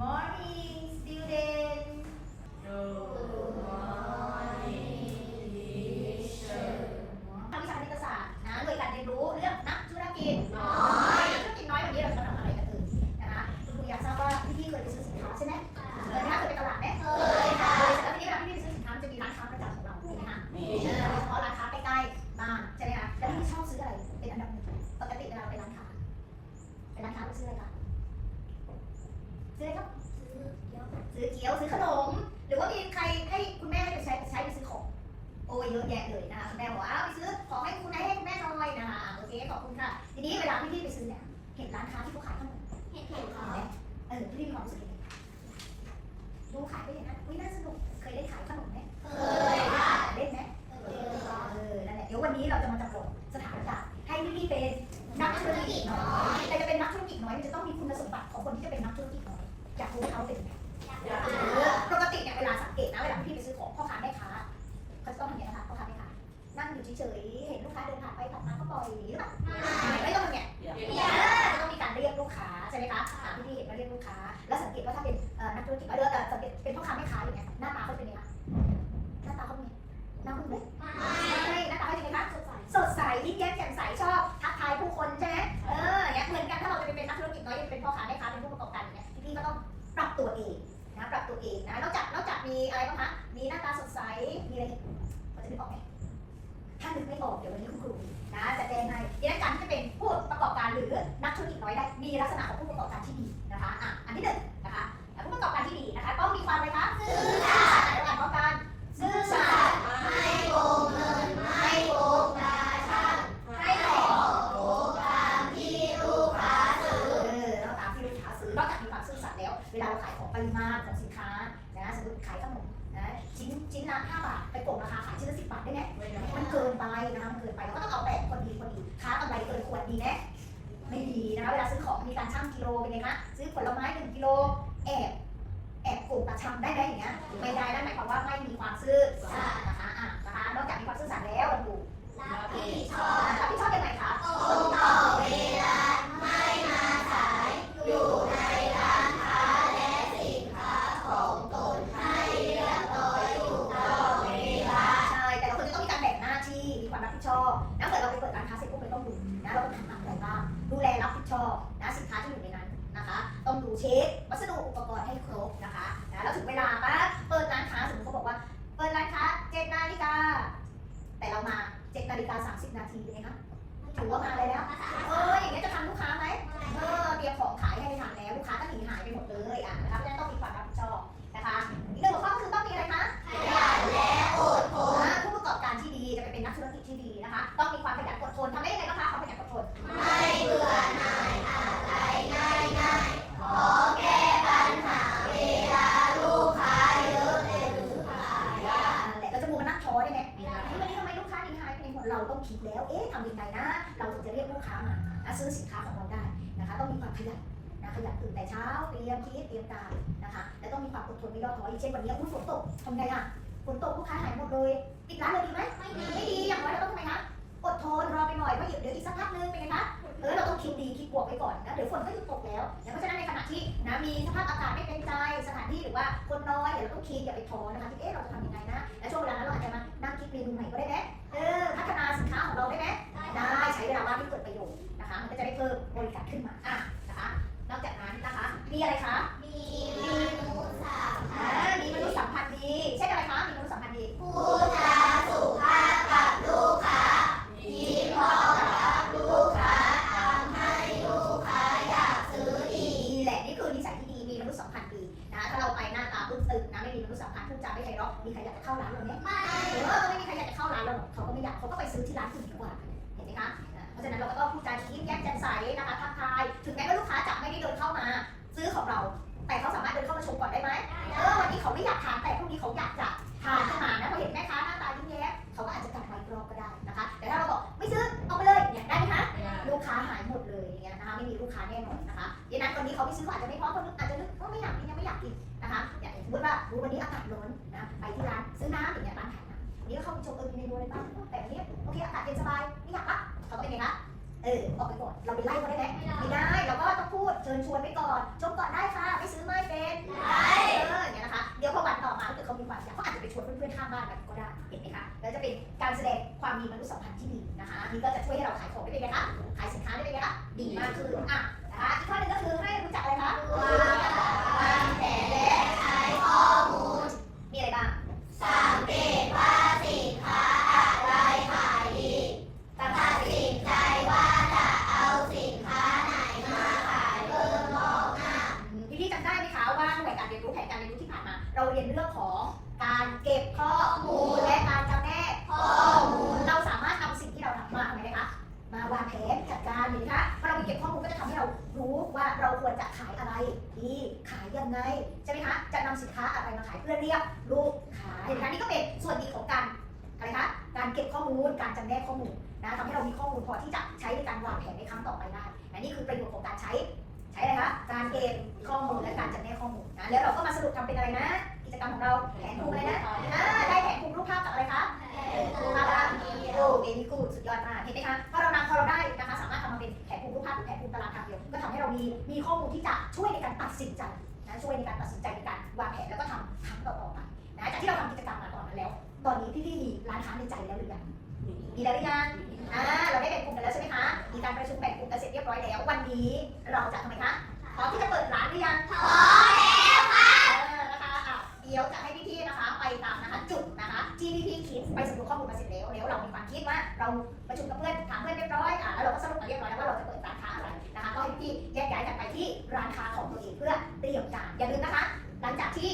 morning student Good morning, teacher. ทางวิชาคณิตศาสตร์นะโดยการเรียนรู้เรื่องนักธุรกิจน้อยนักธุรกิจน้อยวันนี้เราจะมาทำอะไรกันเอ่ยนะคะคุณครูอยากทราบว่าพี่ๆเคยไปซื้อสินค้าใช่ไหมเคยไหมคะเคยไปตลาดไหมเคยค่ะแล้วทีนี้เวลาพี่ๆไปซื้อสินค้ามันจะมีร้านค้าประจำของเราใช่ไหมคะมีเออโดยเฉพาะร้านค้าใกล้ๆบ้านใช่ไหมคะแล้วพี่ชอบซื้ออะไรเป็นอันดับหนึ่งปกติเวลาไปร้านค้าไปร้านค้าไปซื้ออะไรคะ ซื้ออะไรครับซื้อเกี๊ยวซื้อขนม หรือว่ามีใครให้คุณแม่ให้ไปใช้ใช้ไปซื้อของโอ้ยเยอะแยะเลยนะคะคุณแม่บอกว่าเอาไปซื้อของให้คุณแม่ให้คุณแม่หน่อยนะคะโอเคขอบคุณค่ะ ทีนี้เวลาพี่ๆไปซื้อเนี่ยเห็นร้านค้าที่เขาขายขนมเห็นเขาไหมเออพี่ๆมีความรู้สึกยังไงดูขายไปอย่างนั้นอุ้ยน่าสนุกเคยได้ขายขนมไหมเคยค่ะเล่นไหมเออนั่นแหละเดี๋ยววันนี้เราจะมาจำลองสถานการณ์ให้พี่ๆเป็นนักธุรกิจน้อยแต่จะเป็นนักธุรกิจน้อยมันจะต้องมีคุณสมบัติของคนที่จะเป็นนักธุรกิ จน้อยอยากรู้ไหมเขาเป็นยังไง เองนะนอกจากนอกจากมีอะไรบ้างคะ อย่างเงี้ยไม่ได้นั่นหมายความว่าไม่มีความซื่อสัตย์นะคะอะนะคะนอกจากมีความซื่อสัตย์แล้วดูรับผิด ถือว่ามาเลยแล้วเอออย่างเงี้ยจะ นนะขยันตื่นแต่เช้าเตรียมคิดเตรียมการนะคะแล้วต้องมีความอดทนไม่ย่อท้ออย่างเช่นวันนี้อุ้ยฝนตกทำไงอะฝนตกลูกค้าหายหมดเลยปิดร้านเลยดีไหมไม่ดีไม่ดีอย่างน้อยเราต้องทำไงคะอดทนรอไปหน่อยเพราะเดี๋ยวอีกสักพักนึงเป็นไงคะเออเราต้องคิดดีคิดบวกไว้ก่อนนะเดี๋ยวฝนก็หยุดตกแล้วเพราะฉะนั้นในขณะที่นะมีสภาพอากาศไม่เป็นใจสถานที่หรือว่าคนน้อยเดี๋ยวเราต้องคิดอย่าไปท้อนะคะที่เอ๊ะเราจะทำยังไงนะและช่วงเวลานั้นเราอาจจะมานั่งคิดเมนูใหม่ก็ได้ไหมเคะ ลูกค้าแน่นอนนะคะดังนั้นคนนี้เขาไม่ซื้อเขาอาจจะไม่พร้อมคนนึงอาจจะนึกว่าไม่อยากกินยังไม่อยากกินนะคะอย่างสมมติว่ารู้วันนี้อากาศร้อนนะไปที่ร้านซื้อน้ำอย่างเงี้ยร้านขายน้ำนี่ก็เข้าไปชมเออมีเมนูอะไรบ้างแต่วันนี้โอเคอากาศเย็นสบายไม่อยากละเขาก็เป็นไงคะ เออออกไปก่อนเราไปไล่เขาได้ไหมไม่ได้เราก็ต้องพูดเชิญชวนไปก่อนชมก่อนได้ค่ะไม่ซื้อไม้เป็นได้เอออย่างเงี้ยนะคะเดี๋ยวพอวันต่อมาถ้าเกิดเขามีความอยากเขาอาจจะไปชวนเพื่อนๆข้างบ้านกันก็ได้เห็นไหมคะแล้วจะเป็นการแสดงความมีมนุษยสัมพันธ์ที่ดีนะคะนี่ก็จะช่วยให้เราขายของได้เป็นไงคะขายสินค้าได้เป็นไงคะดีมากขึ้นอะนะคะอีกข้อหนึ่งก็คือให้รู้จักอะไรคะวางแผนและใช้ข้อมูลมีอะไรบ้างสามเกตว่า เราเรียนเรื่องของการเก็บข้อมูลและการจำแนกข้อมูลเราสามารถนำสิ่งที่เราทำมาทำไมนะคะมาวางแผนจัดการหรือคะพอเรามีเก็บข้อมูลก็จะทำให้เรารู้ว่าเราควรจะขายอะไรดีขายยังไงใช่ไหมคะจะนำสินค้าอะไรมาขายเพื่อเรียกลูกค้าเห็นไหมนี่ก็เป็นส่วนดีของการอะไรคะการเก็บข้อมูลการจำแนกข้อมูลนะทำให้เรามีข้อมูลพอที่จะใช้ในการวางแผนในครั้งต่อไปได้และนี่คือประโยชน์ของการใช้ ใช้อะไรคะการเก็บข้อมูลและการจำแนกข้อมูลนะแล้วเราก็มาสรุปทำเป็นอะไรนะ กรรมของเราแผนภูมิอะไรนะอ่าได้แผนภูมิรูปภาพกับอะไรคะภาพละโอ้เบบี้กูสุดยอดมากเห็นไหมคะพอเรานำพอเราได้นะคะสามารถทำมาเป็นแผนภูมิรูปภาพหรือแผนภูมิตารางทางเดียวก็ทำให้เรามีมีข้อมูลที่จะช่วยในการตัดสินใจนะช่วยในการตัดสินใจในการวางแผนแล้วก็ทำครั้งต่อๆไปนะจากที่เราทำกิจกรรมมาก่อนนั้นแล้ว ตอนนี้พี่ๆมีร้านค้าในใจแล้วหรือยังมีแล้วหรือยังอ่าเราได้แบ่งกลุ่มกันแล้วใช่ไหมคะมีการประชุมแบ่งกลุ่มกันเสร็จเรียบร้อยแล้ว วันนี้เราจะทำไมคะพร้อมที่จะเปิดร้านหรือยังพอแวามคิดว่าเราประชุมกับเพื่อนถามเพื่อนเรียบร้อยอะแล้วเราก็สรุปมาเรียบร้อยแล้วว่าเราจะเปิดร้านค้าอะไรนะคะก็ให้พี่ๆแยกย้ายกันไปที่ร้านค้าของตัวเองเพื่อเตรียมการอย่าลืมนะคะ หลังจากที่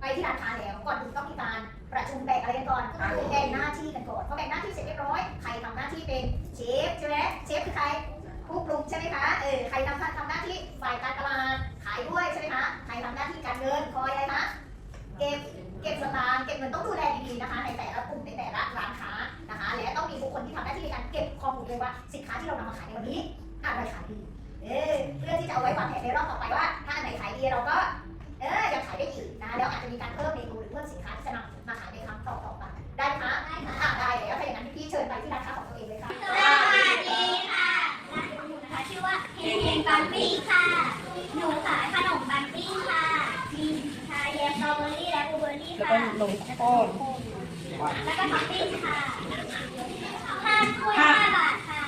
ไปที่ร้านค้าแล้วก่อนอื่นต้องมีการประชุมแบ่งอะไรกันก่อนก็คือแบ่งหน้าที่กันก่อนพอแบ่งหน้าที่เสร็จเรียบร้อยใครทำหน้าที่เป็นเชฟใช่ไหมเชฟคือใครผู้ปรุงใช่ไหมคะเออใครทำทำหน้าที่ฝ่ายการตลาดขายด้วยใช่ไหมคะใครทำหน้าที่การเงินคอยอะไรคะเก็บเก็บสตางค์เก็บเงินต้องดูแลดีๆนะคะในแต่ละกลุ่มในแต่ละร้านค้า นะคะและต้องมีบุคคลที่ทำหน้าที่ในการเก็บข้อมูลเลยว่าสินค้าที่เรานำมาขายในวันนี้อะไรขายดีเออเพื่อที่จะเอาไว้วางแผนในรอบต่อไปว่า ถ้าอันไหนขายดีเราก็เออยังขายได้อีกนะแล้วอาจจะมีการเพิ่มเมนูหรือเพิ่มสินค้าที่จะนำมาขายในครั้งต่อๆไปได้ไหมคะได้ค่ะอะได้แล้วถ้าอย่างนั้นพี่ๆเชิญไปที่ร้านค้าของตัวเองเลยค่ะสวัสดีค่ะร้านหนูนะคะชื่อว่าเฮงเฮงบันปี้ค่ะหนูขายขนมบันปี้ค่ะมีชาเย็นสตรอเบอรี่และบลูเบอรี่แล้วค่ะก็นมข้นแล้วก็ท็อปปิ้งค่ะ ห้าถ้วยห้าบาทค่ะ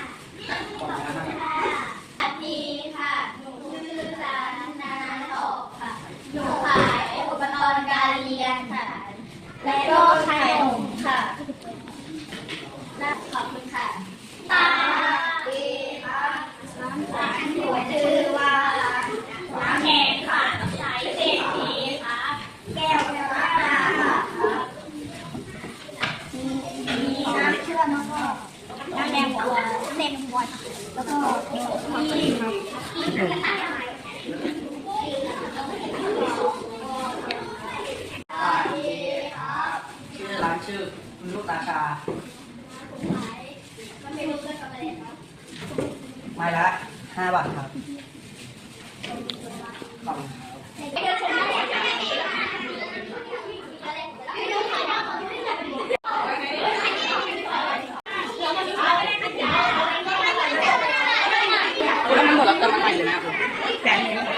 ขอบคุณค่ะสวัสดีค่ะ หนูชื่อร้านนาโตะค่ะ หนูขายอุปกรณ์การเรียนค่ะ และก็ขนมค่ะและขอบคุณค่ะสวัสดีค่ะร้านหนูชื่อว่าร้านแขกค่ะขายเศรษฐีค่ะ แก้วแก้วค่ะมีน้ำเชื่อมแล้วก็น้ำแดงหัวเส้นหัวแล้วก็มีมีกระต่ายอะไร ชื่อคุณลูกตาชาไม่ละห้าบาทครับขอบคุณครับไปเดินชมได้เลยค่ะไปดูถ่ายหน้าของที่ไหนเรามาดูถ่ายได้ไหมถ้ามันหมดแล้วเติมมาใหม่เลยนะครับแสนหนึ่ง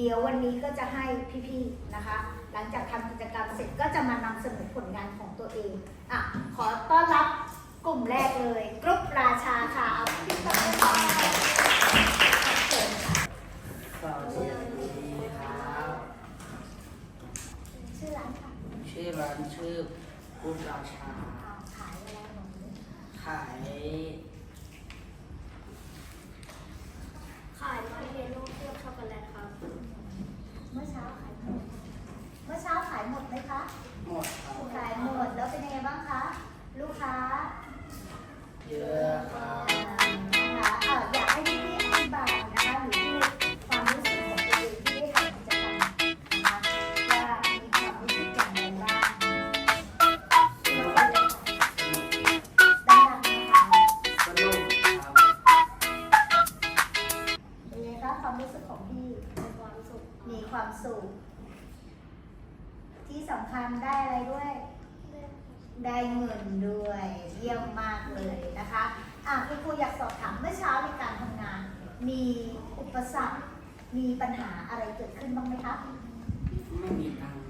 เดี๋ยววันนี้ก็จะให้พี่ๆนะคะ หลังจากทำกิจกรรมเสร็จก็จะมานำเสนอผลงานของตัวเองอะขอต้อนรับกลุ่มแรกเลยกรุ๊ปราชาค่ะเอาพี่ก่อนเลยค่ะเชิญค่ะสวัสดีครับชื่อร้านค่ะชื่อร้านชื่อคุณราชา เอาขายอะไรของหนูขาย ความสุข ที่สำคัญได้อะไรด้วย ได้เงินด้วย เยี่ยมมากเลยนะคะอะคุณครูอยากสอบถามเมื่อเช้าในการทำงาน มีอุปสรรค มีปัญหาอะไรเกิดขึ้นบ้างไหมคะ ไม่มีตังค์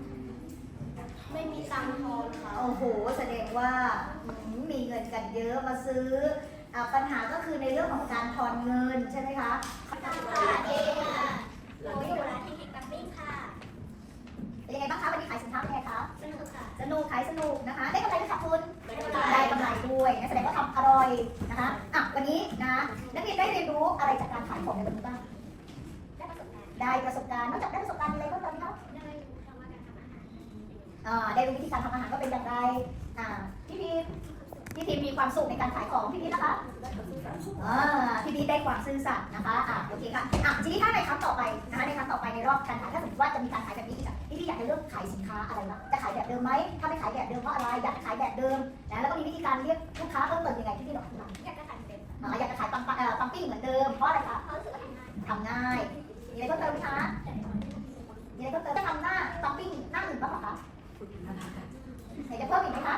ไม่มีตังค์ทอนค่ะโอ้โห แสดงว่าอืมมีเงินกันเยอะมาซื้ออ่าปัญหาก็คือในเรื่องของการทอนเงินใช่ไหมคะสวัสดีค่ะหนูอยู่ร้านที่พิกปักปิ้งค่ะ เป็นยังไงบ้างคะวันนี้ขายสินค้าเป็นไงคะสนุกค่ะ สนุกขายสนุกนะคะ ได้กำไรหรือขาดทุนได้กำไรได้กำไรด้วยนะแสดงว่าทำอร่อยนะคะอะวันนี้นะนักเรียนได้เรียนรู้อะไรจากการขายของในวันนี้บ้างได้ประสบการณ์ได้ประสบการณ์นอกจากได้ประสบการณ์มีอะไรเพิ่มเติมไหมคะได้ทำการทำอาหารอ่าได้รู้วิธีการทำอาหารก็เป็นอย่างไรอ่า พี่พีพี่พีมีความสุขในการขายของพี่พีนะคะอ่าพี่พีได้ความซื่อสัตย์นะคะอ่าโอเคค่ะอะทีนี้ถ้าในครั้งต่อไปนะคะในครั้งต่อไปในรอบการขายถ้าสมมติว่าจะมีการขายแบบนี้อีกอะพี่พีอยากจะเลือกขายสินค้าอะไรบ้างจะขายแบบเดิมไหมถ้าไม่ขายแบบเดิมเพราะอะไรอยากขายแบบเดิมนะแล้วก็มีวิธีการเรียกลูกค้าเพิ่มเติมยังไงที่พี่ลองอธิบาอยากจะขายเต็มอ่าอยากจะขายปังปังเอ่อปังปิ้งเหมือนเดิมเพราะอะไรคะเขารู้สึกว่าทำง่ายทำง่ายมีอะไรเพิ่มเติมไหมคะมีอะไรเพิ่มเติมจะทำหน้าปังปิ้งหน้าอื่นบ้างเหรอคะไหนจะเพิ่มอีกไหมคะ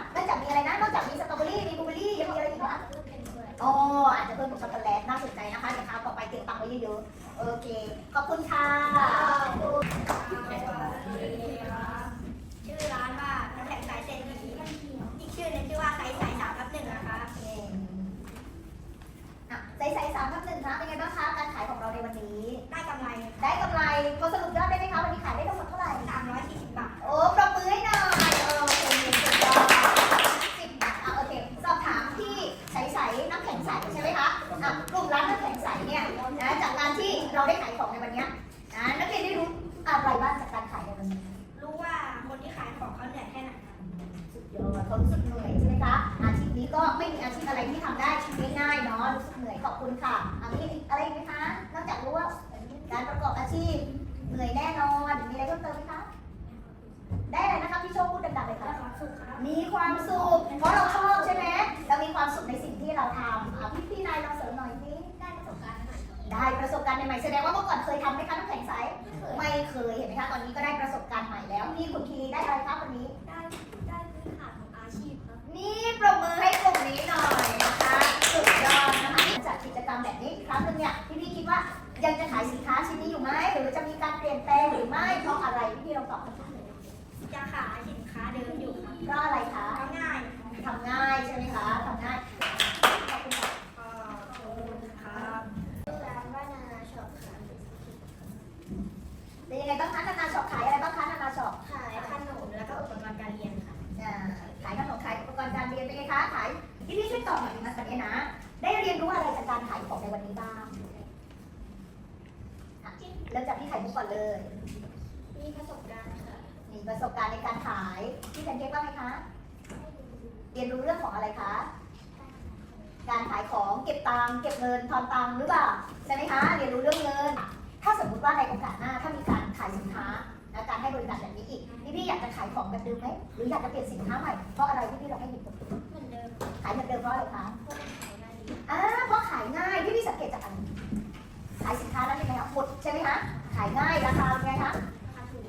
อ๋ออาจจะเพิ่มกับช็อกโกแลตน่าสนใจนะคะเดี๋ยวคราวต่อไปเตรียมตังค์ไว้เยอะๆโอเค ขอบคุณค่ะชื่อร้านว่าน้ำแข็งสายเศรษฐีอีกชื่อหนึงชื่อว่าไซส์สายสามทับหนึ่งนะคะอะใส่ใส่สามทับหนึ่งนะเป็นไงบ้างคะการขายของเราในวันนี้ ได้กำไร ได้กำไรพอสรุป อบอาชีพเหนื่อยแน่นอน มีอะไรเพิ่มเติมไหมคะได้อะไรนะคะพี่โชคพูดดังๆเลยค่ะได้ความสุขครับมีความสุข เพราะเราชอบใช่ไหมเรามีความสุขในสิ่งที่เราทำอะพี่พี่นายลองเสริมหน่อยสิได้ประสบการณ์ใหม่ครับได้ประสบการณ์ใหม่ๆแสดงว่าเมื่อก่อนเคยทำไหมคะน้ำแข็งใสไม่เคยเห็นไหมคะตอนนี้ก็ได้ประสบการณ์ใหม่แล้วนี่คุณคีได้อะไรคะวันนี้ ได้ได้พื้นฐานของอาชีพครับนี่ปรบมือให้ ยังจะขายสินค้าชิ้นนี้อยู่ไหมหรือจะมีการเปลี่ยนแปลงหรือไม่เพราะอะไรพี่พี่ลองตอบคำถามเลยจะขายสินค้าเดิมอยู่ครับเพราะอะไรคะทำง่ายทำง่ายใช่ไหมคะทำง่ายขอบคุณค่ะก็ขอบคุณครับร้านว่านานาช็อปค่ะเป็นยังไงบ้างคะนานาช็อปขายอะไรบ้างคะนานาช็อปขายขนมแล้วก็อุปกรณ์การเรียนค่ะอ่าขายขนมขายอุปกรณ์การเรียนเป็นไงคะขายพี่พี่ช่วยตอบหน่อยนะตอนนี้นะ ได้เรียนรู้อะไรจากการขายของในวันนี้บ้างอะ เริ่มจากพี่ไข่มุกก่อนเลย มีประสบการณ์ค่ะมีประสบการณ์ในการขาย พี่แพนเค้กบ้างไหมคะ เรียนรู้เรื่องของอะไรคะ การขายของเก็บตังค์เก็บเงินทอนตังค์หรือเปล่าใช่ไหมคะ เรียนรู้เรื่องเงิน ถ้าสมมติว่าในโอกาสหน้าถ้ามีการขายสินค้าและการให้บริการแบบนี้อีกพี่พี่อยากจะขายของแบบเดิมไหมหรืออยากจะเปลี่ยนสินค้าใหม่เพราะอะไรพี่พี่เราให้หยิบเหมือนเดิมขายเหมือนเดิมเพราะอะไรคะพวกขายได้ดีอ่าเพราะขายง่ายพี่พี่สังเกตจากอะไร ขายสินค้าแล้วเป็นไงคะหมดใช่ไหมคะขายง่ายราคาเป็นไงคะ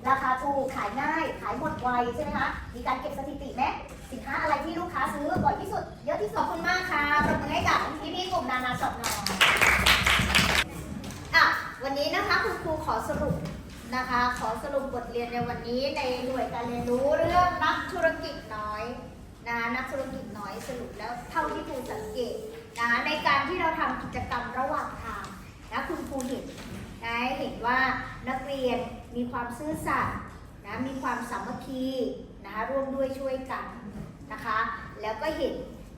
ราคาถูกขายง่าย ขายหมดไวใช่ไหมคะมีการเก็บสถิติไหมสินค้าอะไรที่ลูกค้าซื้อบ่อยที่สุด เยอะที่สุดขอบคุณมากค่ะปรบมือให้กับพี่พี่ๆกลุ่มนานาช็อปหน่อยอะวันนี้นะคะคุณครูขอสรุปนะคะ ขอสรุปบทเรียนในวันนี้ในหน่วยการเรียนรู้เรื่องนักธุรกิจน้อยนะนักธุรกิจน้อยสรุปแล้วเท่าที่ครูสังเกตนะคะในการที่เราทำกิจกรรมระหว่างทาง นะคุณครูเห็นนะเห็นว่านักเรียนมีความซื่อสัตย์นะมีความสามัคคีนะคะร่วมด้วยช่วยกันนะคะ แล้วก็เห็น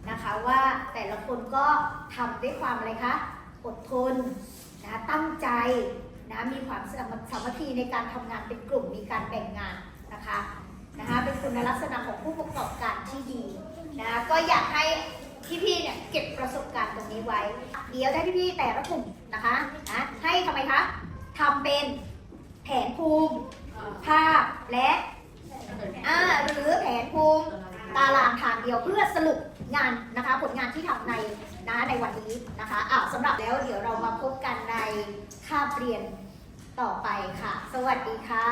นะคะว่าแต่ละคนก็ทำด้วยความอะไรคะอดทนนะตั้งใจนะมีความสามัคคีในการทำงานเป็นกลุ่มมีการแบ่งงานนะคะนะคะเป็นคุณลักษณะของผู้ประกอบการที่ดีนะก็อยากให้พี่ๆเนี่ยเก็บประสบการณ์ตรงนี้ไว้ เดี๋ยวได้พี่ๆแต่ละกลุ่ม นะคะนะให้ทำไมคะทำเป็นแผนภูมิภาพและอ่าหรือแผนภูมิตารางทางเดียวเพื่อสรุปงานนะคะผลงานที่ทำในนะในวันนี้นะคะอ่าสำหรับแล้วเดี๋ยวเรามาพบกันในคาบเรียนต่อไปค่ะ สวัสดีค่ะ